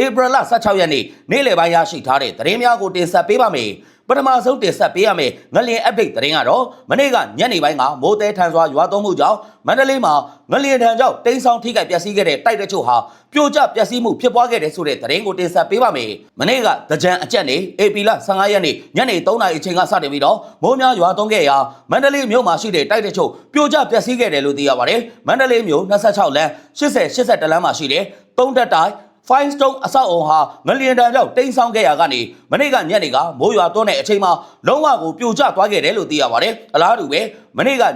April 16ရက်နေ့နေ့လယ်ပိုင်းရရှိထားတဲ့သတင်းများကိုတင်ဆက်ပေးပါမယ်ပထမဆုံးတင်ဆက်ပေးရမယ်ငလျင် update သတင်းကတော့မနေ့ကညနေပိုင်းကမိုးတဲထန်စွာရွာသွန်းမှုကြောင့်မန္တလေးမှာငလျင်ထန်ကြောင့်တိန်းဆောင်ထိခိုက်ပျက်စီးခဲ့တဲ့တိုက်တချို့ဟာပြိုကျပျက်စီးမှုဖြစ်ပွားခဲ့တဲ့ဆိုတဲ့သတင်းကိုတင်ဆက်ပေးပါမယ်မနေ့ကတကြံအကြက်နေ AP လ15ရက်နေ့ညနေ3နာရီအချိန်ကစတင်ပြီးတော့မိုးများရွာသွန်းခဲ့ရာမန္တလေးမြို့မှာရှိတဲ့တိုက်တချို့ပြိုကျပျက်စီးခဲ့တယ်လို့သိရပါတယ်မန္တလေးမြို့26လမ်း80 81လမ်းမှာရှိတဲ့သုံးတက်တိုင်း Fine Stone အဆောက်အုံဟာငလျင်တန်ကြောင့်တိမ်းဆောင်ခဲ့ရကနေမနေ့ကညနေကမိုးရွာသွန်းတဲ့အချိန်မှာလုံးဝကိုပြိုကျသွားခဲ့တယ်လို့သိရပါတယ်။အလားတူပဲမနေ့ကည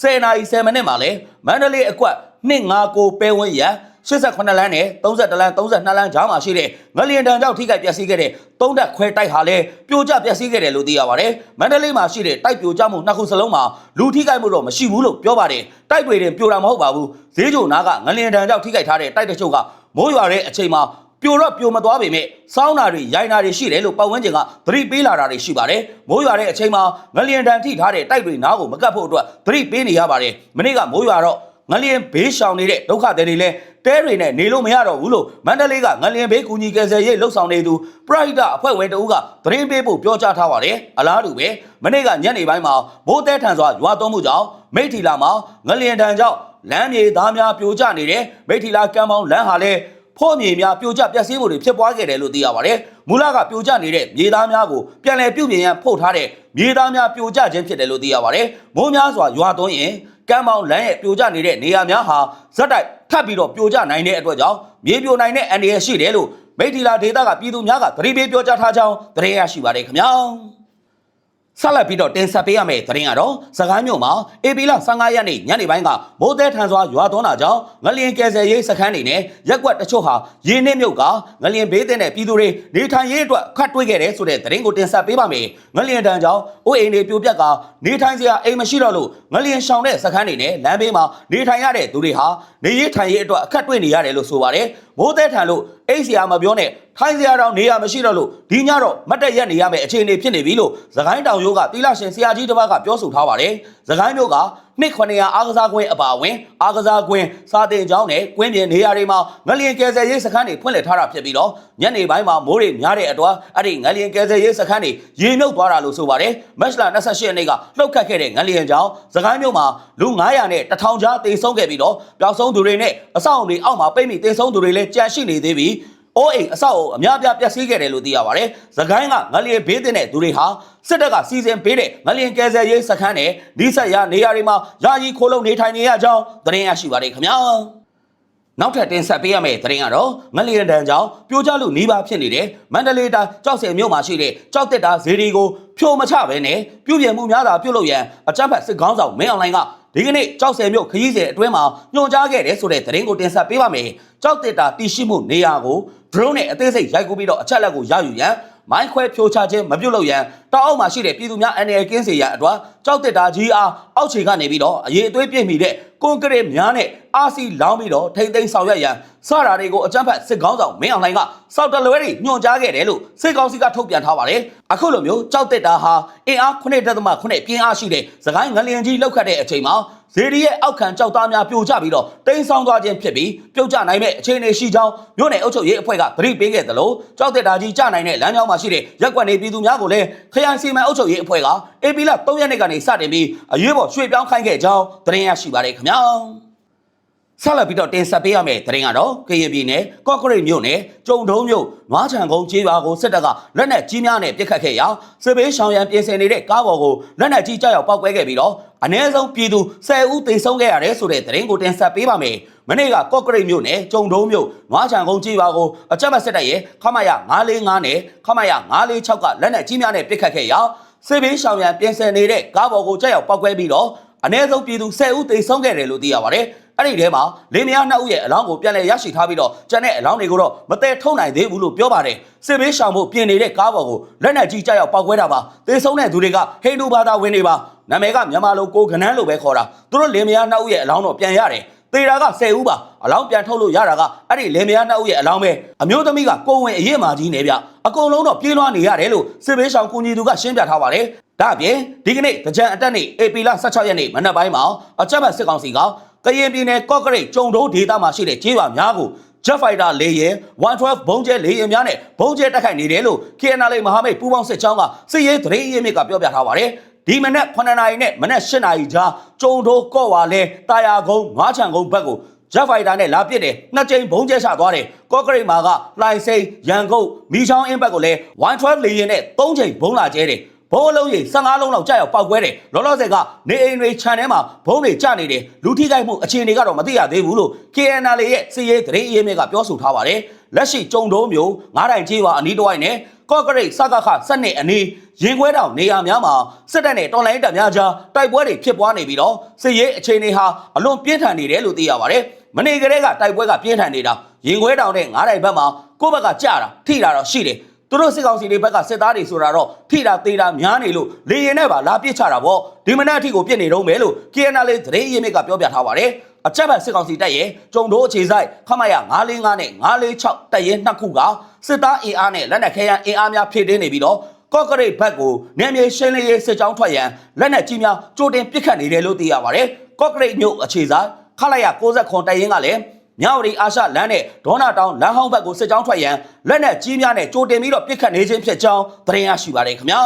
10နာရီ10မိနစ်မှာလဲမန္တလေးအကွက်259ပဲဝန်းရံ88လမ်းနဲ့32လမ်း32လမ်းကြားမှာရှိတဲ့ငလျင်တန်ကြောင့်ထိခိုက်ပျက်စီးခဲ့တဲ့သုံးတက်ခွဲတိုက်ဟာလည်းပြိုကျပျက်စီးခဲ့တယ်လို့သိရပါတယ်။မန္တလေးမှာရှိတဲ့တိုက်ပြိုကျမှုနှစ်ခုစလုံးမှာလူထိခိုက်မှုတော့မရှိဘူးလို့ပြောပါတယ်။တိုက်တွေတင်ပြိုတာမဟုတ်ပါဘူး။ဈေးကြိုနားကငလျင်တန်ကြောင့်ထိခိုက်ထားတဲ့တိုက်တချို့က မိုးရွာတဲ့အချိန်မှာပြိုတော့ပြိုမသွားပေမဲ့စောင်းနာတွေရိုင်းနာတွေရှိတယ်လို့ပတ်ဝန်းကျင်ကသတိပေးလာတာတွေရှိပါတယ်။မိုးရွာတဲ့အချိန်မှာငလျင်တန်ထိထားတဲ့တိုက်တွေနားကိုမကတ်ဖို့အတွက်သတိပေးနေရပါတယ်။မနေ့ကမိုးရွာတော့ငလျင်ဘေးရှောင်နေတဲ့ဒုက္ခသည်တွေလည်းတဲတွေနဲ့နေလို့မရတော့ဘူးလို့မန္တလေးကငလျင်ဘေးကူညီကယ်ဆယ်ရေးလှုပ်ဆောင်နေသူပရိဒအဖွဲ့ဝင်တဦးကသတင်းပေးဖို့ပြောကြားထားပါတယ်။အလားတူပဲမနေ့ကညနေပိုင်းမှာမိုးတဲထန်စွာရွာသွန်းမှုကြောင့်မိထီလာမှာငလျင်တန်ကြောင့် လမ်းမြေသားများပြိုကျနေတယ်မိထီလာကမ်းပေါင်းလမ်းဟာလည်းဖို့မြေများပြိုကျပျက်စီးမှုတွေဖြစ်ပွားခဲ့တယ်လို့သိရပါတယ်။မူလကပြိုကျနေတဲ့မြေသားများကိုပြန်လည်ပြုပြင်ရန်ဖို့ထားတဲ့မြေသားများပြိုကျခြင်းဖြစ်တယ်လို့သိရပါတယ်။မိုးများစွာရွာသွန်းရင်ကမ်းပေါင်းလမ်းရဲ့ပြိုကျနေတဲ့နေရာများဟာဇက်တိုက်ထပ်ပြီးတော့ပြိုကျနိုင်တဲ့အတွက်ကြောင့်မြေပြိုနိုင်တဲ့အန္တရာယ်ရှိတယ်လို့မိထီလာဒေသကပြည်သူများကသတိပေးပြောကြားထားကြောင်းသတင်းရရှိပါတယ်ခင်ဗျာ။ ဆက်လက်ပြီးတော့တင်ဆက်ပေးရမယ့်သတင်းကတော့စကိုင်းမြို့မှာအေပီလ15ရက်နေ့ညနေပိုင်းကမိုးတဲထန်စွာရွာသွန်းတာကြောင့်ငလျင်ကယ်ဆယ်ရေးစခန်းတွေနဲ့ရက်ကွက်တချို့ဟာရင်းနှင်းမြုပ်ကငလျင်ဘေးသင့်တဲ့ပြည်သူတွေနေထိုင်ရေးအတွက်ခတ်တွေးခဲ့တယ်ဆိုတဲ့သတင်းကိုတင်ဆက်ပေးပါမယ်။ငလျင်တန်ကြောင့်အိုးအိမ်တွေပြိုပြက်ကနေထိုင်စရာအိမ်မရှိတော့လို့ငလျင်ရှောင်တဲ့စခန်းတွေနဲ့လမ်းဘေးမှာနေထိုင်ရတဲ့သူတွေဟာနေရေးထိုင်ရေးအတွက်အခက်တွေ့နေရတယ်လို့ဆိုပါတယ်။မိုးတဲထန်လို့ အိတ်စရာမပြောနဲ့ထိုင်စရာတောင်နေရမရှိတော့လို့ဒီညတော့မတ်တက်ရက်နေရမယ့်အခြေအနေဖြစ်နေပြီလို့သခိုင်းတောင်ရိုးကတီလာရှင်ဆရာကြီးတစ်ပါးကပြောဆိုထားပါတယ်။သခိုင်းမျိုးက နှစ်900အားကစားကွင်းအပါအဝင်အားကစားကွင်းစာတင်ကျောင်းနဲ့ကွင်းပြင်နေရာတွေမှာငလျင်ကယ်ဆယ်ရေးစခန်းတွေဖွင့်လှစ်ထားတာဖြစ်ပြီးတော့ညနေပိုင်းမှာမိုးတွေများတဲ့အတွက်အဲ့ဒီငလျင်ကယ်ဆယ်ရေးစခန်းတွေရေမြုပ်သွားတာလို့ဆိုပါတယ်။မတ်လ28ရက်နေ့ကလှုပ်ခတ်ခဲ့တဲ့ငလျင်ကြောင့်သခိုင်းမျိုးမှာလူ900နဲ့1000ကြားတေဆုံးခဲ့ပြီးတော့ပျောက်ဆုံးသူတွေနဲ့အဆောက်အုံတွေအောက်မှာပိတ်မိတေဆုံးသူတွေလည်းကြန့်ရှိနေသေးပြီး အိုးအိမ်အဆောက်အုံအများအပြားပျက်စီးခဲ့တယ်လို့သိရပါတယ်။သခိုင်းကငလျင်ဘေးတင်တဲ့သူတွေဟာစစ်တပ်ကစီစဉ်ပေးတဲ့ငလျင်ကယ်ဆယ်ရေးစခန်းနဲ့ဒီဆက်ရနေရာတွေမှာယာယီခိုးလုံနေထိုင်နေရကြောင်းသတင်းရရှိပါတယ်ခင်ဗျာ။နောက်ထပ်တင်ဆက်ပေးရမယ့်သတင်းကတော့ငလျင်တန်ကြောင့်ပြိုကျလို့နှီးပါဖြစ်နေတဲ့မန္တလေးတိုင်းကြောက်စင်မြို့မှာရှိတဲ့ကြောက်တက်တာဇေဒီကိုဖြိုမချဘဲနဲ့ပြုပြင်မှုများစွာပြုလုပ်ရန်အကြမ်းဖက်စစ်ကောင်းဆောင်မင်းအွန်လိုင်းက ဒီကနေ့ကြောက်စင်မြို့ခရီးစဉ်အတွင်းမှာညွှန်ကြားခဲ့တဲ့ဆိုတဲ့သတင်းကိုတင်ဆက်ပေးပါမယ်။ကြောက်တက်တာတည်ရှိမှုနေရာကို drone နဲ့အသေးစိတ်ရိုက်ကူးပြီးတော့အချက်လက်ကိုရယူရန် မိုင်းခွဲဖြိုချခြင်းမပြုတ်လို့ရန်တောက်အောက်မှာရှိတဲ့ပြည်သူများအနေနဲ့ကင်းစေရန်အတွက်ကြောက်တက်တာကြီးအားအောက်ခြေကနေပြီးတော့အရေးအသွေးပြည့်မီတဲ့ကွန်ကရစ်များနဲ့အာစီလောင်းပြီးတော့ထိမ့်သိမ်းဆောင်ရွက်ရန်စတာတွေကိုအကြမ်းဖက်စစ်ကောင်းဆောင်မင်းအောင်လှိုင်ကစောက်တလွဲတွေညွှန်ကြားခဲ့တယ်လို့စစ်ကောင်စီကထုတ်ပြန်ထားပါတယ်အခုလိုမျိုးကြောက်တက်တာဟာအင်အား9.8ပြင်းအားရှိတဲ့သခိုင်းငလျင်ကြီးလောက်ခတ်တဲ့အချိန်မှာ ဇေဒီရဲ့အောက်ခံကြောက်သားများပြိုကျပြီးတော့တိမ်းဆောင်သွားခြင်းဖြစ်ပြီးပြုတ်ကျနိုင်မဲ့အခြေအနေရှိကြောင်းမြို့နယ်အုပ်ချုပ်ရေးအဖွဲ့ကသတိပေးခဲ့သလိုကြောက်တက်တာကြီးကျနိုင်တဲ့လမ်းကြောင်းမှာရှိတဲ့ရက်ကွက်နေပြည်သူများကိုလည်းခရိုင်စီမံအုပ်ချုပ်ရေးအဖွဲ့ကအေပီလ3ရက်နေ့ကနေစတင်ပြီးအရေးပေါ်ရွှေ့ပြောင်းခိုင်းခဲ့ကြောင်းသတင်းရရှိပါတယ်ခင်ဗျာ ဆက်လက်ပြီးတော့တင်ဆက်ပေးရမယ့်သတင်းကတော့ကရင်ပြည်နယ်ကော့ကရိတ်မြို့နယ်ကျုံတုံးမြို့နွားချံကုန်းကျေးရွာကိုစစ်တပ်ကလက်နက်ကြီးများနဲ့ပစ်ခတ်ခဲ့ရာစစ်ဘေးရှောင်ရန်ပြင်ဆင်နေတဲ့ကားပေါ်ကိုလက်နက်ကြီးကြောက်ရောက်ပောက်ကွဲခဲ့ပြီးတော့အ ਨੇ ဆုံးပြည်သူ10ဦးသေဆုံးခဲ့ရတယ်ဆိုတဲ့သတင်းကိုတင်ဆက်ပေးပါမယ်။မနေ့ကကော့ကရိတ်မြို့နယ်ကျုံတုံးမြို့နွားချံကုန်းကျေးရွာကိုအကြမ်းဖက်စစ်တပ်ရဲ့ခမရ945နဲ့ခမရ946ကလက်နက်ကြီးများနဲ့ပစ်ခတ်ခဲ့ရာစစ်ဘေးရှောင်ရန်ပြင်ဆင်နေတဲ့ကားပေါ်ကိုကြောက်ရောက်ပောက်ကွဲပြီးတော့အ ਨੇ ဆုံးပြည်သူ10ဦးသေဆုံးခဲ့တယ်လို့သိရပါတယ်။ အဲ့ဒီထဲမှာလင်းမယားနှစ်ဦးရဲ့အလောင်းကိုပြန်လည်ရရှိထားပြီးတော့ကျန်တဲ့အလောင်းတွေကိုတော့မတည်ထုတ်နိုင်သေးဘူးလို့ပြောပါတယ်စစ်ဘေးရှောင်ဖို့ပြင်နေတဲ့ကားပေါ်ကိုလက်နက်ကြီးကြောက်ရောက်ပောက်ကွဲတာပါသေဆုံးတဲ့သူတွေကဟိန္ဒူဘာသာဝင်တွေပါနာမည်ကမြန်မာလိုကိုကနန်းလိုပဲခေါ်တာသူတို့လင်းမယားနှစ်ဦးရဲ့အလောင်းတော့ပြန်ရတယ်သေတာက10ဦးပါအလောင်းပြန်ထုတ်လို့ရတာကအဲ့ဒီလင်မယားနှစ်ဦးရဲ့အလောင်းပဲအမျိုးသမီးကကိုဝင်အရေးမာကြီးနေဗျအကုန်လုံးတော့ပြေးလွှားနေရတယ်လို့စစ်ဘေးရှောင်ကူညီသူကရှင်းပြထားပါတယ်ဒါအပြင်ဒီကနေ့တကြံအတက်နေ့အေပီလာ16ရက်နေ့မနက်ပိုင်းမှာအကြမ်းဖက်စစ်ကောင်စီက ကရင်ပြည်နယ်ကော့ကရိတ်ကျုံတိုးဒေသမှာရှိတဲ့ကျေးရွာများကို Jet Fighter လေယာဉ်112ဘုံကျဲလေယာဉ်များနဲ့ဘုံကျဲတက်ခိုက်နေတယ်လို့ KNL မဟာမိတ်ပူးပေါင်းစစ်ကြောင်းကစစ်ရေးသတင်းရင်းမြစ်ကပြောပြထားပါတယ်ဒီမနက်9နာရီနဲ့မနက်10နာရီကြားကျုံတိုးကော့ဝါလဲတာယာကုန်းငွားချံကုန်းဘက်ကို Jet Fighter နဲ့လာပစ်တယ်နှစ်ကြိမ်ဘုံကျဲချသွားတယ်ကော့ကရိတ်မှာကလိုင်စိန်ရန်ကုန်မီချောင်းအင်းဘက်ကိုလည်း112လေယာဉ်နဲ့3ကြိမ်ဘုံလာကျဲတယ် ဘုံအလုံးကြီး15လုံးလောက်ကြာရောက်ပောက်ကွဲတယ်လောလောဆယ်ကနေအိမ်တွေခြံထဲမှာဘုံတွေကျနေတယ်လူထိခိုက်မှုအခြေအနေကတော့မသိရသေးဘူးလို့ KNL ရဲ့စီရေးသတင်းအရေးမြစ်ကပြောဆိုထားပါတယ်လက်ရှိကြုံတုံးမျိုးငားတိုင်ကြီးပါအနီးတစ်ဝိုက်နဲ့ကော့ကရိတ်စကခစနစ်အနီးရင်ခွဲတောင်နေရာများမှာစစ်တပ်နဲ့တော်လိုင်းတပ်များကြားတိုက်ပွဲတွေဖြစ်ပွားနေပြီးတော့စစ်ရေးအခြေအနေဟာအလွန်ပြင်းထန်နေတယ်လို့သိရပါတယ်မနေ့ကလေးကတိုက်ပွဲကပြင်းထန်နေတာရင်ခွဲတောင်နဲ့ငားတိုင်ဘက်မှာကိုယ့်ဘက်ကကြာတာထိတာတော့ရှိတယ် သူတို့စစ်ကောင်စီတွေဘက်ကစစ်သားတွေဆိုတာတော့ထိတာသေးတာများနေလို့လေရင်နဲ့ပါလာပစ်ချတာပေါ့ဒီမနက်အထိကိုပြစ်နေတော့မယ်လို့ KNL သတင်းရင်းမြစ်ကပြောပြထားပါတယ်အချက်ဘက်စစ်ကောင်စီတပ်ရဲ့ကြုံတိုးအခြေဆိုင်ခမရ945နဲ့946တပ်ရဲနှစ်ခုကစစ်သားအင်အားနဲ့လက်နက်ခဲယမ်းအင်အားများဖြည့်တင်းနေပြီးတော့ကော့ကရိတ်ဘက်ကိုနေမြေရှင်းလင်းရေးစစ်ကြောင်းထွက်ရန်လက်နက်ကြီးများကြိုတင်ပစ်ခတ်နေတယ်လို့သိရပါတယ်ကော့ကရိတ်မြို့အခြေဆိုင်ခလိုက်ရ69တပ်ရင်းကလည်း မြဝတီအာရှလမ်းနဲ့ဒေါနာတောင်လမ်းဟောင်းဘက်ကိုစစ်ကြောင်းထွက်ရန်လက်နက်ကြီးများနဲ့ကြိုတင်ပြီးတော့ပစ်ခတ်နေခြင်းဖြစ်ကြောင်းသတင်းရရှိပါတယ်ခင်ဗျာ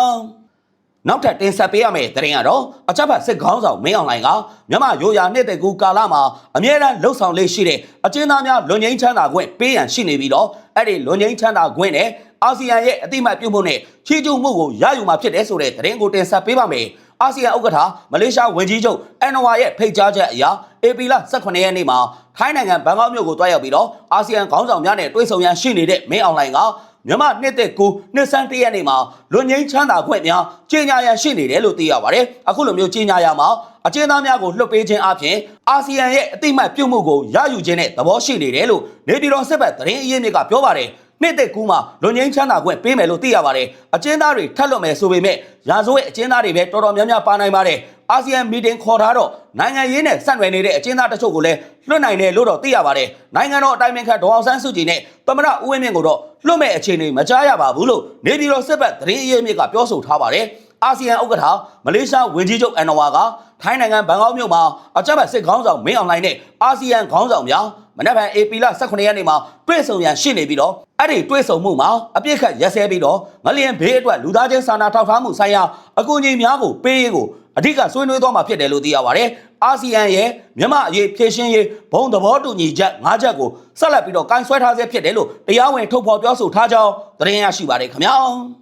နောက်ထပ်တင်ဆက်ပေးရမယ့်သတင်းကတော့အကြမ်းဖက်စစ်ခေါင်းဆောင်မင်းအောင်လှိုင်ကမြန်မာရိုးရာနှစ်တကူကာလမှာအမြဲတမ်းလှုပ်ဆောင်လေးရှိတဲ့အကျဉ်းသားများလွန်ငင်းချမ်းသာခွင့်ပေးရန်ရှိနေပြီးတော့အဲ့ဒီလွန်ငင်းချမ်းသာခွင့်နဲ့အာဆီယံရဲ့အတိအမှတ်ပြုမှုနဲ့ချီးကျူးမှုကိုရယူမှာဖြစ်တယ်ဆိုတဲ့သတင်းကိုတင်ဆက်ပေးပါမယ် အာဆီယံဥက္ကဋ္ဌမလေးရှားဝန်ကြီးချုပ်အန်နဝါရဲ့ဖိတ်ကြားချက်အရအေပီလ18ရက်နေ့မှာထိုင်းနိုင်ငံဘန်ကောက်မြို့ကိုတွားရောက်ပြီးတော့အာဆီယံခေါင်းဆောင်များနဲ့တွေ့ဆုံရန်ရှိနေတဲ့မင်းအောင်လှိုင်ကမြန်မာနှစ်သက်ကူနှစ်ဆန်းတရက်နေ့မှာလွန်ငင်းချမ်းသာခွင့်များကြီးညာရန်ရှိနေတယ်လို့သိရပါတယ်အခုလိုမျိုးကြီးညာရမှာအကျဉ်းသားများကိုလွှတ်ပေးခြင်းအပြင်အာဆီယံရဲ့အတိအမှတ်ပြုမှုကိုရယူခြင်းနဲ့သဘောရှိနေတယ်လို့နေပြည်တော်စစ်ဘက်သတင်းအရင်းမြစ်ကပြောပါတယ် နှစ်သက်ကူးမှာလွန်ငင်းချမ်းသာခွင့်ပေးမယ်လို့သိရပါတယ်အကျဉ်းသားတွေထပ်လွတ်မယ်ဆိုပေမဲ့ရာဇဝတ်အကျဉ်းသားတွေပဲတော်တော်များများပါနိုင်ပါတယ်အာဆီယံမီတင်ခေါ်ထားတော့နိုင်ငံရေးနဲ့ဆက်နွယ်နေတဲ့အကျဉ်းသားတချို့ကိုလည်းလွှတ်နိုင်တယ်လို့တော့သိရပါတယ်နိုင်ငံတော်အတိုင်းအမြံခန့်ဒေါအောင်ဆန်းစုကြည်နဲ့သမရဦးဝင်းမြင့်ကိုတော့လွှတ်မဲ့အခြေအနေမကြားရပါဘူးလို့နေပြည်တော်စစ်ဘက်သတင်းအရင်းမြစ်ကပြောဆိုထားပါတယ် အာဆီယံဥက္ကဋ္ဌမလေးရှားဝန်ကြီးချုပ်အန်နဝါကထိုင်းနိုင်ငံဘန်ကောက်မြို့မှာအကြမ်းဖက်စစ်ခေါင်းဆောင်မင်းအောင်လှိုင်နဲ့အာဆီယံခေါင်းဆောင်များမနက်ဖြန် AP လ18ရက်နေ့မှာတွေ့ဆုံရန်ရှိနေပြီးတော့အဲ့ဒီတွေ့ဆုံမှုမှာအပြစ်ခတ်ရက်စဲပြီးတော့ငလျင်ဘေးအတွက်လူသားချင်းစာနာထောက်ထားမှုဆိုင်ရာအကူအညီများကိုပေးရေးကိုအဓိကဆွေးနွေးသွားမှာဖြစ်တယ်လို့သိရပါတယ်။အာဆီယံရဲ့မြန်မာအရေးဖြည့်ရှင်းရေးဘုံသဘောတူညီချက်၅ချက်ကိုဆက်လက်ပြီးတော့ကန်ဆွဲထားဆဲဖြစ်တယ်လို့တရားဝင်ထုတ်ဖော်ပြောဆိုထားကြောင်းသတင်းရရှိပါတယ်ခင်ဗျာ။